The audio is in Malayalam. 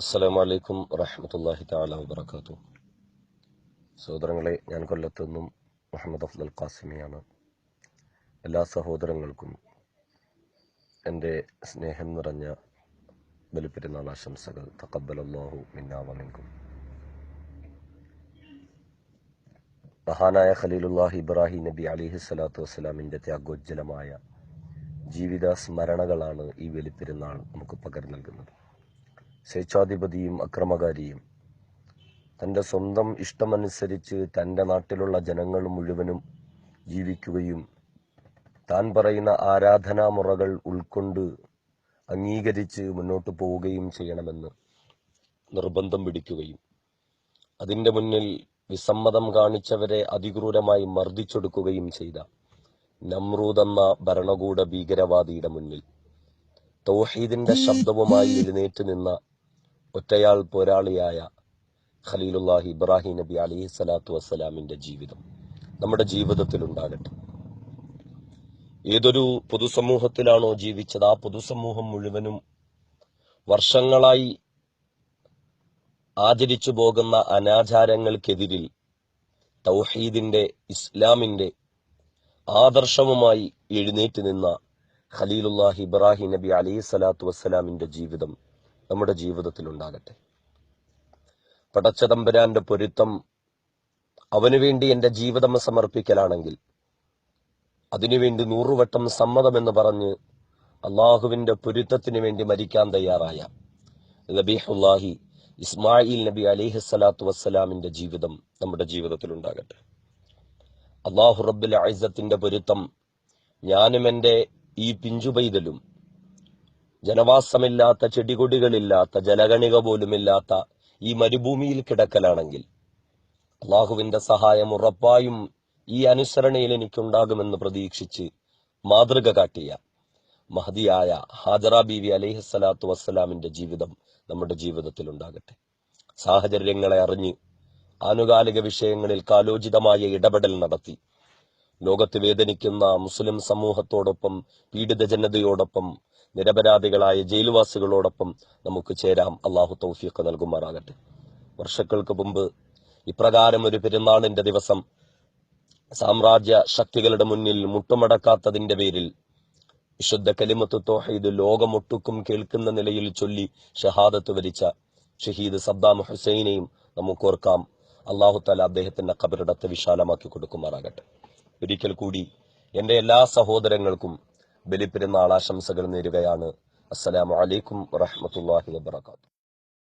അസ്സലാമു വലൈക്കും വറഹമത്തല്ലാഹി താല വാത്തു സഹോദരങ്ങളെ ഞാൻ കൊല്ലത്തു നിന്നും മുഹമ്മദ് അഫ്ദൽ ഖാസിമിയാണ്. എല്ലാ സഹോദരങ്ങൾക്കും എന്റെ സ്നേഹം നിറഞ്ഞ ബലിപ്പെരുന്നാൾ ആശംസകൾ. തക്കബലല്ലാഹു മിന്നാവലിക്കും മഹാനായ ഖലീലുല്ലാഹി ഇബ്രാഹിം നബി അലിഹി സ്വലാത്തു വസ്സലാമിന്റെ ത്യാഗോജ്ജലമായ ജീവിത സ്മരണകളാണ് ഈ ബലിപ്പെരുന്നാൾ നമുക്ക് പകർന്നു നൽകുന്നത്. സ്വേച്ഛാധിപതിയും അക്രമകാരിയും. തന്റെ സ്വന്തം ഇഷ്ടമനുസരിച്ച് തന്റെ നാട്ടിലുള്ള ജനങ്ങൾ മുഴുവനും ജീവിക്കുകയും താൻ പറയുന്ന ആരാധനാ മുറകൾ ഉൾക്കൊണ്ട് അംഗീകരിച്ച് മുന്നോട്ട് പോവുകയും ചെയ്യണമെന്ന് നിർബന്ധം പിടിക്കുകയും അതിന്റെ മുന്നിൽ വിസമ്മതം കാണിച്ചവരെ അതിക്രൂരമായി മർദ്ദിച്ചെടുക്കുകയും ചെയ്ത നമ്രൂദ് എന്ന ഭരണകൂട ഭീകരവാദിയുടെ മുന്നിൽ. തൗഹീദിന്റെ ശബ്ദവുമായി എഴുന്നേറ്റ് നിന്ന ഒറ്റയാൾ പോരാളിയായ ഖലീലുല്ലാഹി ഇബ്രാഹിം നബി അലി സ്വലാത്തു വസ്സലാമിന്റെ ജീവിതം നമ്മുടെ ജീവിതത്തിൽ ഉണ്ടാകട്ടെ. ഏതൊരു പൊതുസമൂഹത്തിലാണോ ജീവിച്ചത് ആ പൊതുസമൂഹം മുഴുവനും വർഷങ്ങളായി ആചരിച്ചു പോകുന്ന അനാചാരങ്ങൾക്കെതിരിൽ തൗഹീദിന്റെ ഇസ്ലാമിന്റെ ആദർശവുമായി എഴുന്നേറ്റ് നിന്ന ഖലീലുല്ലാഹി ഇബ്രാഹിം നബി അലി സ്വലാത്തു വസ്സലാമിന്റെ ജീവിതം നമ്മുടെ ജീവിതത്തിൽ ഉണ്ടാകട്ടെ പടച്ചതമ്പരാന്റെ പൊരുത്തം അവനു വേണ്ടി എന്റെ ജീവിതം സമർപ്പിക്കലാണെങ്കിൽ അതിനുവേണ്ടി നൂറുവട്ടം സമ്മതമെന്ന് പറഞ്ഞ് അള്ളാഹുവിന്റെ പൊരുത്തത്തിന് വേണ്ടി മരിക്കാൻ തയ്യാറായ നബീഹുല്ലാഹി ഇസ്മായിൽ നബി അലിഹി സ്വലാത്തു വസ്സലാമിന്റെ ജീവിതം നമ്മുടെ ജീവിതത്തിൽ ഉണ്ടാകട്ടെ അള്ളാഹു റബ്ബുൽ ഐസത്തിന്റെ പൊരുത്തം ഞാനും എന്റെ ഈ പിഞ്ചുപൈതലും ജനവാസമില്ലാത്ത ചെടികൊടികളില്ലാത്ത ജലഗണിക പോലുമില്ലാത്ത ഈ മരുഭൂമിയിൽ കിടക്കലാണെങ്കിൽ അള്ളാഹുവിന്റെ സഹായം ഉറപ്പായും ഈ അനുസരണയിൽ എനിക്കുണ്ടാകുമെന്ന് പ്രതീക്ഷിച്ച് മാതൃക കാട്ടിയ മഹതിയായ ഹാജറ ബീവി അലൈഹിസ്സലാത്തു വസ്സലാമിന്റെ ജീവിതം നമ്മുടെ ജീവിതത്തിൽ ഉണ്ടാകട്ടെ സാഹചര്യങ്ങളെ അറിഞ്ഞ് ആനുകാലിക വിഷയങ്ങളിൽ കാലോചിതമായ ഇടപെടൽ നടത്തി ലോകത്ത് വേദനിക്കുന്ന മുസ്ലിം സമൂഹത്തോടൊപ്പം പീഡിത ജനതയോടൊപ്പം നിരപരാധികളായ ജയിൽവാസികളോടൊപ്പം നമുക്ക് ചേരാം. അള്ളാഹു തൗഫീഖ് നൽകുമാറാകട്ടെ. വർഷങ്ങൾക്ക് മുമ്പ് ഇപ്രകാരം ഒരു പെരുന്നാളിന്റെ ദിവസം സാമ്രാജ്യ ശക്തികളുടെ മുന്നിൽ മുട്ടുമടക്കാത്തതിന്റെ പേരിൽ വിശുദ്ധ കലിമത്ത് തോഹീദ് ലോകമൊട്ടുക്കും കേൾക്കുന്ന നിലയിൽ ചൊല്ലി ഷഹാദത്ത് വരിച്ച ഷഹീദ് സദ്ദാം ഹുസൈനെയും നമുക്ക് ഓർക്കാം. അള്ളാഹു താല അദ്ദേഹത്തിന്റെ കബറിടത്തെ വിശാലമാക്കി കൊടുക്കുമാറാകട്ടെ. ഒരിക്കൽ കൂടി എന്റെ എല്ലാ സഹോദരങ്ങൾക്കും ബലിപ്പെരുന്നാൾ ആശംസകൾ നേരുകയാണ്. അസ്സലാമു അലൈക്കും വറഹമത്തല്ലാഹി വബർക്കാത്തു